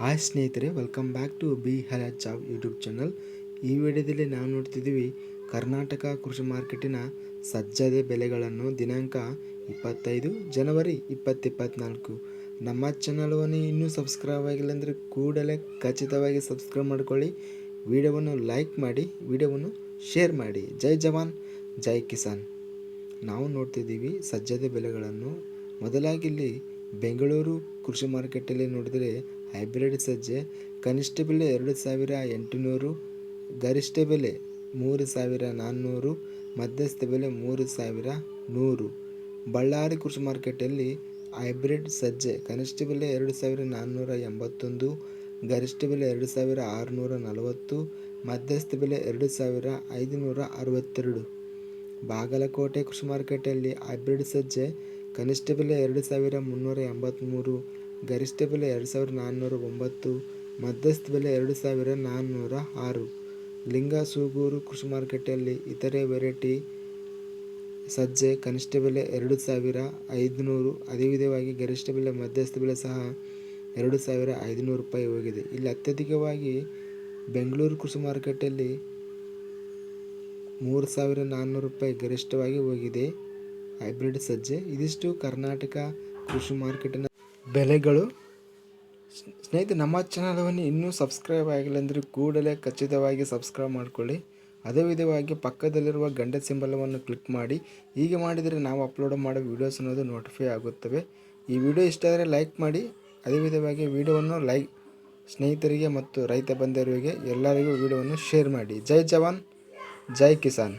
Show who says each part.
Speaker 1: Hi ಸ್ನೇಹಿತರೆ welcome back to B job YouTube channel ಈ ವಿಡಿಯೋದಲ್ಲಿ ನಾವು ನೋಡ್ತಿದ್ದೀವಿ ಕರ್ನಾಟಕ ಕೃಷಿ ಮಾರ್ಕೆಟಿನ ಸಜ್ಜದೆ ಬೆಲೆಗಳನ್ನು ದಿನಾಂಕ ಇಪ್ಪತ್ತೈದು ಜನವರಿ ಇಪ್ಪತ್ತಿಪ್ಪತ್ನಾಲ್ಕು. ನಮ್ಮ ಚಾನಲವನ್ನು ಇನ್ನೂ ಸಬ್ಸ್ಕ್ರೈಬ್ ಆಗಿಲ್ಲ ಅಂದರೆ ಕೂಡಲೇ ಖಚಿತವಾಗಿ ಸಬ್ಸ್ಕ್ರೈಬ್ ಮಾಡಿಕೊಳ್ಳಿ. ವಿಡಿಯೋವನ್ನು ಲೈಕ್ ಮಾಡಿ, ವಿಡಿಯೋವನ್ನು ಶೇರ್ ಮಾಡಿ. ಜೈ ಜವಾನ್, ಜೈ ಕಿಸಾನ್. ನಾವು ನೋಡ್ತಿದ್ದೀವಿ ಸಜ್ಜದ ಬೆಲೆಗಳನ್ನು. ಮೊದಲಾಗಿ ಇಲ್ಲಿ ಬೆಂಗಳೂರು ಕೃಷಿ ಮಾರ್ಕೆಟಲ್ಲಿ ನೋಡಿದರೆ ಹೈಬ್ರಿಡ್ ಸಜ್ಜೆ, ಕನಿಷ್ಠ ಬೆಲೆ ಎರಡು ಸಾವಿರ ಎಂಟುನೂರು, ಗರಿಷ್ಠ ಬೆಲೆ ಮೂರು ಸಾವಿರ ನಾನ್ನೂರು, ಮಧ್ಯಸ್ಥ ಬೆಲೆ ಮೂರು ಸಾವಿರ ನೂರು. ಬಳ್ಳಾರಿ ಕೃಷಿ ಮಾರ್ಕೆಟಲ್ಲಿ ಹೈಬ್ರಿಡ್ ಸಜ್ಜೆ, ಕನಿಷ್ಠ ಬೆಲೆ ಎರಡು ಸಾವಿರ ನಾನ್ನೂರ ಎಂಬತ್ತೊಂದು, ಗರಿಷ್ಠ ಬೆಲೆ ಎರಡು ಸಾವಿರ ಆರುನೂರ ನಲವತ್ತು, ಮಧ್ಯಸ್ಥ ಬೆಲೆ ಎರಡು ಸಾವಿರ ಐದುನೂರ ಅರವತ್ತೆರಡು. ಬಾಗಲಕೋಟೆ ಕೃಷಿ ಮಾರ್ಕೆಟಲ್ಲಿ ಹೈಬ್ರಿಡ್ ಸಜ್ಜೆ, ಕನಿಷ್ಠ ಬೆಲೆ ಎರಡು ಸಾವಿರ ಮುನ್ನೂರ ಎಂಬತ್ತ್ಮೂರು ಗರಿಷ್ಠ ಬೆಲೆ ಎರಡು ಸಾವಿರದ ನಾನ್ನೂರ ಒಂಬತ್ತು, ಮಧ್ಯಸ್ಥ ಬೆಲೆ ಎರಡು ಸಾವಿರ ನಾನ್ನೂರ ಆರು. ಲಿಂಗ, ಸೂಗೂರು, ಕೃಷಿ ಮಾರುಕಟ್ಟೆಯಲ್ಲಿ ಇತರೆ ವೆರೈಟಿ ಸಜ್ಜೆ ಕನಿಷ್ಠ ಬೆಲೆ ಎರಡು ಸಾವಿರ ಐದುನೂರು. ಅದೇ ವಿಧವಾಗಿ ಗರಿಷ್ಠ ಬೆಲೆ ಮಧ್ಯಸ್ಥ ಬೆಲೆ ಸಹ ಎರಡು ಸಾವಿರ ಐದುನೂರು ರೂಪಾಯಿ ಹೋಗಿದೆ. ಇಲ್ಲಿ ಅತ್ಯಧಿಕವಾಗಿ ಬೆಂಗಳೂರು ಕೃಷಿ ಮಾರುಕಟ್ಟೆಯಲ್ಲಿ ಮೂರು ಸಾವಿರ ನಾನ್ನೂರು ರೂಪಾಯಿ ಗರಿಷ್ಠವಾಗಿ ಹೋಗಿದೆ ಹೈಬ್ರಿಡ್ ಸಜ್ಜೆ. ಇದಿಷ್ಟು ಕರ್ನಾಟಕ ಕೃಷಿ ಮಾರ್ಕೆಟಿನ ಬೆಲೆಗಳು. ಸ್ನೇಹಿತರೆ, ನಮ್ಮ ಚಾನಲವನ್ನು ಇನ್ನೂ ಸಬ್ಸ್ಕ್ರೈಬ್ ಆಗಿಲ್ಲ ಅಂದರೆ ಕೂಡಲೇ ಖಚಿತವಾಗಿ ಸಬ್ಸ್ಕ್ರೈಬ್ ಮಾಡಿಕೊಳ್ಳಿ. ಅದೇ ವಿಧವಾಗಿ ಪಕ್ಕದಲ್ಲಿರುವ ಗಂಡ ಸಿಂಬಲವನ್ನು ಕ್ಲಿಕ್ ಮಾಡಿ. ಹೀಗೆ ಮಾಡಿದರೆ ನಾವು ಅಪ್ಲೋಡ್ ಮಾಡೋ ವೀಡಿಯೋಸ್ ಅನ್ನೋದು ನೋಟಿಫೈ ಆಗುತ್ತವೆ. ಈ ವಿಡಿಯೋ ಇಷ್ಟ ಆದರೆ ಲೈಕ್ ಮಾಡಿ. ಅದೇ ವಿಧವಾಗಿ ವಿಡಿಯೋವನ್ನು ಲೈಕ್ ಸ್ನೇಹಿತರಿಗೆ ಮತ್ತು ರೈತ ಬಂಧುವರಿಗೆ ಎಲ್ಲರಿಗೂ ವಿಡಿಯೋವನ್ನು ಶೇರ್ ಮಾಡಿ. ಜೈ ಜವಾನ್, ಜೈ ಕಿಸಾನ್.